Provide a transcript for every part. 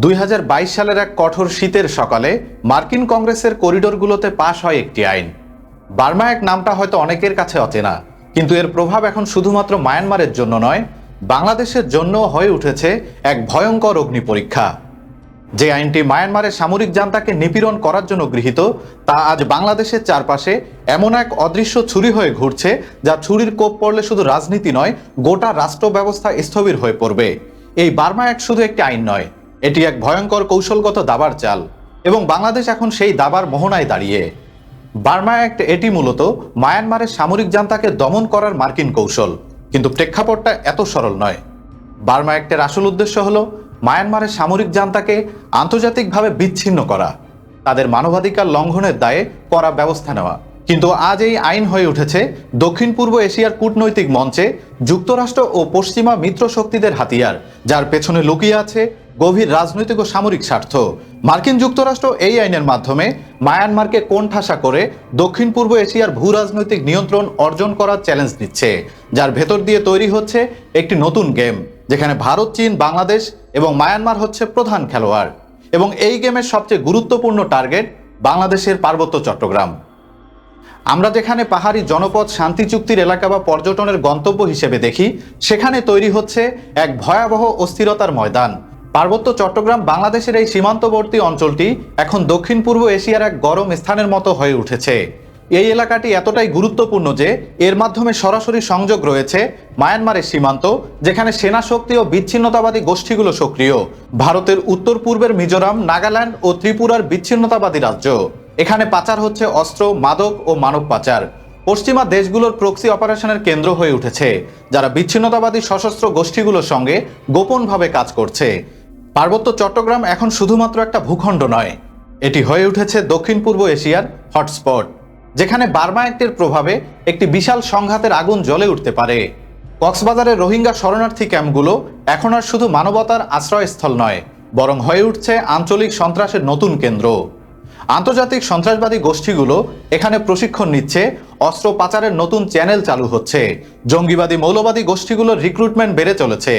দুই হাজার বাইশ সালের এক কঠোর শীতের সকালে মার্কিন কংগ্রেসের করিডোরগুলোতে পাশ হয় একটি আইন। বার্মা এক নামটা হয়তো অনেকের কাছে অচেনা, কিন্তু এর প্রভাব এখন শুধুমাত্র মায়ানমারের জন্য নয়, বাংলাদেশের জন্য হয়ে উঠেছে এক ভয়ঙ্কর অগ্নি পরীক্ষা। যে আইনটি মায়ানমারের সামরিক জান্তাকে নিপীড়ন করার জন্য গৃহীত, তা আজ বাংলাদেশের চারপাশে এমন এক অদৃশ্য ছুরি হয়ে ঘুরছে, যা ছুরির কোপ পড়লে শুধু রাজনীতি নয়, গোটা রাষ্ট্র ব্যবস্থা স্থবির হয়ে পড়বে। এই বার্মা এক শুধু একটি আইন নয় এটি এক ভয়ঙ্কর কৌশলগত দাবার চাল এবং বাংলাদেশ এখন সেই দাবার মোহনায় দাঁড়িয়ে। বার্মা অ্যাক্ট এটি মূলত মায়ানমারের সামরিক জান্তাকে দমন করার মার্কিন কৌশল, কিন্তু প্রেক্ষাপটটা এত সরল নয়। বার্মা অ্যাক্টের আসল উদ্দেশ্য হল মায়ানমারের সামরিক জান্তাকে আন্তর্জাতিকভাবে বিচ্ছিন্ন করা, তাদের মানবাধিকার লঙ্ঘনের দায়ে করা ব্যবস্থা নেওয়া। কিন্তু আজ এই আইন হয়ে উঠেছে দক্ষিণ পূর্ব এশিয়ার কূটনৈতিক মঞ্চে, যুক্তরাষ্ট্র ও পশ্চিমা মিত্র শক্তিদের হাতিয়ার, যার পেছনে লুকিয়ে আছে গভীর রাজনৈতিক ও সামরিক স্বার্থ। মার্কিন যুক্তরাষ্ট্র এই আইনের মাধ্যমে মায়ানমারকে কোণঠাসা করে দক্ষিণ পূর্ব এশিয়ার ভূ রাজনৈতিক নিয়ন্ত্রণ অর্জন করার চ্যালেঞ্জ দিচ্ছে যার ভেতর দিয়ে তৈরি হচ্ছে একটি নতুন গেম, যেখানে ভারত, চীন, বাংলাদেশ এবং মায়ানমার হচ্ছে প্রধান খেলোয়াড়। এবং এই গেমের সবচেয়ে গুরুত্বপূর্ণ টার্গেট বাংলাদেশের পার্বত্য চট্টগ্রাম। আমরা যেখানে পাহাড়ি জনপদ, শান্তি চুক্তির এলাকা বা পর্যটনের গন্তব্য হিসেবে দেখি, সেখানে তৈরি হচ্ছে এক ভয়াবহ অস্থিরতার ময়দান। পার্বত্য চট্টগ্রাম বাংলাদেশের এই সীমান্তবর্তী অঞ্চলটি এখন দক্ষিণ পূর্ব এশিয়ার এক গরম স্থানের মতো হয়ে উঠেছে। এই এলাকাটি এতটাই গুরুত্বপূর্ণ যে এর মাধ্যমে সরাসরি সংযোগ রয়েছে মায়ানমারের সীমান্ত, যেখানে সেনা শক্তি ও বিচ্ছিন্নতাবাদী গোষ্ঠীগুলো সক্রিয়। ভারতের উত্তর পূর্বের মিজোরাম, নাগাল্যান্ড ও ত্রিপুরার বিচ্ছিন্নতাবাদী রাজ্য। এখানে পাচার হচ্ছে অস্ত্র, মাদক ও মানব পাচার। পশ্চিমা দেশগুলোর প্রক্সি অপারেশনের কেন্দ্র হয়ে উঠেছে, যারা বিচ্ছিন্নতাবাদী সশস্ত্র গোষ্ঠীগুলোর সঙ্গে গোপনভাবে কাজ করছে। পার্বত্য চট্টগ্রাম এখন শুধুমাত্র একটা ভূখণ্ড নয়। এটি হয়ে উঠেছে দক্ষিণ পূর্ব এশিয়ার হটস্পট, যেখানে বার্মা অ্যাক্টের প্রভাবে একটি বিশাল সংঘাতের আগুন জ্বলে উঠতে পারে। কক্সবাজারের রোহিঙ্গা শরণার্থী ক্যাম্পগুলো এখন আর শুধু মানবতার আশ্রয়স্থল নয়, বরং হয়ে উঠছে আঞ্চলিক সন্ত্রাসের নতুন কেন্দ্র। আন্তর্জাতিক সন্ত্রাসবাদী গোষ্ঠীগুলো এখানে প্রশিক্ষণ নিচ্ছে, অস্ত্র পাচারের নতুন চ্যানেল চালু হচ্ছে। জঙ্গিবাদী মৌলবাদী গোষ্ঠীগুলোর রিক্রুটমেন্ট বেড়ে চলেছে।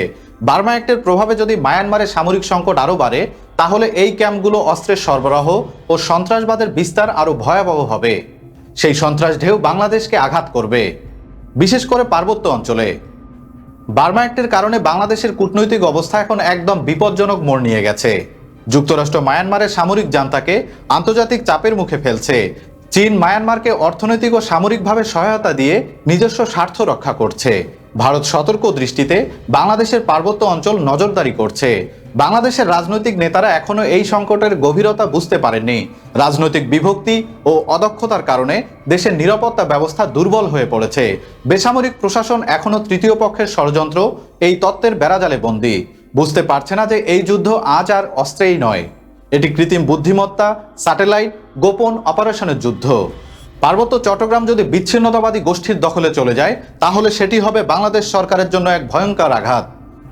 বার্মা অ্যাক্টের প্রভাবে যদি মায়ানমারের সামরিক সংকট আরও বাড়ে, তাহলে এই ক্যাম্পগুলো অস্ত্রের সরবরাহ ও সন্ত্রাসবাদের বিস্তার আরও ভয়াবহ হবে। সেই সন্ত্রাস ঢেউ বাংলাদেশকে আঘাত করবে, বিশেষ করে পার্বত্য অঞ্চলে। বার্মা অ্যাক্টের কারণে বাংলাদেশের কূটনৈতিক অবস্থা এখন একদম বিপজ্জনক মোড় নিয়ে গেছে। যুক্তরাষ্ট্র মায়ানমারের সামরিক জান্তাকে আন্তর্জাতিক চাপের মুখে ফেলছে। চীন মায়ানমারকে অর্থনৈতিক ও সামরিকভাবে সহায়তা দিয়ে নিজস্ব স্বার্থ রক্ষা করছে। ভারত সতর্ক দৃষ্টিতে বাংলাদেশের পার্বত্য অঞ্চল নজরদারি করছে। বাংলাদেশের রাজনৈতিক নেতারা এখনও এই সংকটের গভীরতা বুঝতে পারেননি। রাজনৈতিক বিভক্তি ও অদক্ষতার কারণে দেশের নিরাপত্তা ব্যবস্থা দুর্বল হয়ে পড়েছে। বেসামরিক প্রশাসন এখনও তৃতীয় পক্ষের ষড়যন্ত্র, এই তত্ত্বের বেড়াজালে বন্দী। বুঝতে পারছে না যে এই যুদ্ধ আজ আর অস্ত্রেই নয়। এটি কৃত্রিম বুদ্ধিমত্তা, স্যাটেলাইট, গোপন অপারেশনের যুদ্ধ। পার্বত্য চট্টগ্রাম যদি বিচ্ছিন্নতাবাদী গোষ্ঠীর দখলে চলে যায়, তাহলে সেটি হবে বাংলাদেশ সরকারের জন্য এক ভয়ঙ্কর আঘাত।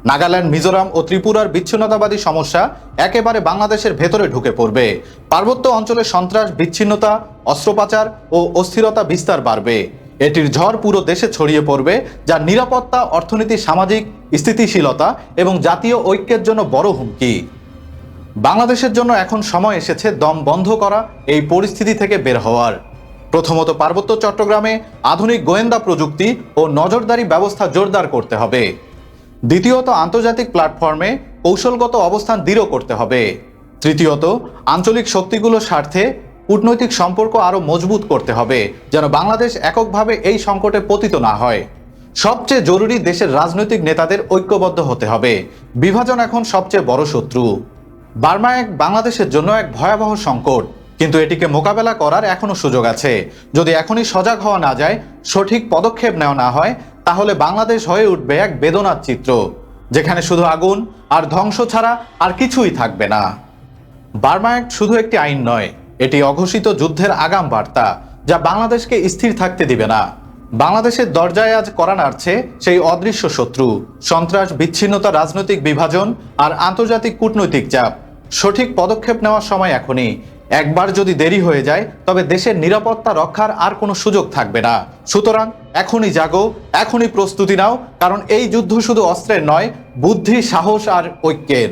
নাগাল্যান্ড, মিজোরাম ও ত্রিপুরার বিচ্ছিন্নতাবাদী সমস্যা একেবারে বাংলাদেশের ভেতরে ঢুকে পড়বে। পার্বত্য অঞ্চলে সন্ত্রাস, বিচ্ছিন্নতা, অস্ত্রোপাচার ও অস্থিরতা বিস্তার বাড়বে। এটির ঝড় পুরো দেশে ছড়িয়ে পড়বে, যা নিরাপত্তা, অর্থনীতি, সামাজিক স্থিতিশীলতা এবং জাতীয় ঐক্যের জন্য বড় হুমকি। বাংলাদেশের জন্য এখন সময় এসেছে দম বন্ধ করা, এই পরিস্থিতি থেকে বের হওয়ার। প্রথমত পার্বত্য চট্টগ্রামে আধুনিক গোয়েন্দা প্রযুক্তি ও নজরদারি ব্যবস্থা জোরদার করতে হবে। দ্বিতীয়ত, আন্তর্জাতিক প্ল্যাটফর্মে কৌশলগত অবস্থান দৃঢ় করতে হবে। তৃতীয়ত, আঞ্চলিক শক্তিগুলোর স্বার্থে কূটনৈতিক সম্পর্ক আরও মজবুত করতে হবে, যেন বাংলাদেশ এককভাবে এই সংকটে পতিত না হয়। সবচেয়ে জরুরি দেশের রাজনৈতিক নেতাদের ঐক্যবদ্ধ হতে হবে। বিভাজন এখন সবচেয়ে বড় শত্রু। বার্মা এক বাংলাদেশের জন্য এক ভয়াবহ সংকট, কিন্তু এটিকে মোকাবেলা করার এখনও সুযোগ আছে। যদি এখনই সজাগ হওয়া না যায়, সঠিক পদক্ষেপ নেওয়া না হয়, তাহলে বাংলাদেশ হয়ে উঠবে এক বেদনার চিত্র, যেখানে শুধু আগুন আর ধ্বংস ছাড়া আর কিছুই থাকবে না। বার্মা অ্যাক্ট শুধু একটি আইন নয় এটি অঘোষিত যুদ্ধের আগাম বার্তা, যা বাংলাদেশকে স্থির থাকতে দিবে না। বাংলাদেশের দরজায় আজ করা নাড়ছে সেই অদৃশ্য শত্রু, সন্ত্রাস, বিচ্ছিন্নতা, রাজনৈতিক বিভাজন আর আন্তর্জাতিক কূটনৈতিক চাপ। সঠিক পদক্ষেপ নেওয়ার সময় এখনই। একবার যদি দেরি হয়ে যায়, তবে দেশের নিরাপত্তা রক্ষার আর কোনো সুযোগ থাকবে না। সুতরাং এখনই জাগো, এখনই প্রস্তুতি নাও, কারণ এই যুদ্ধ শুধু অস্ত্রের নয়, বুদ্ধি, সাহস আর ঐক্যের।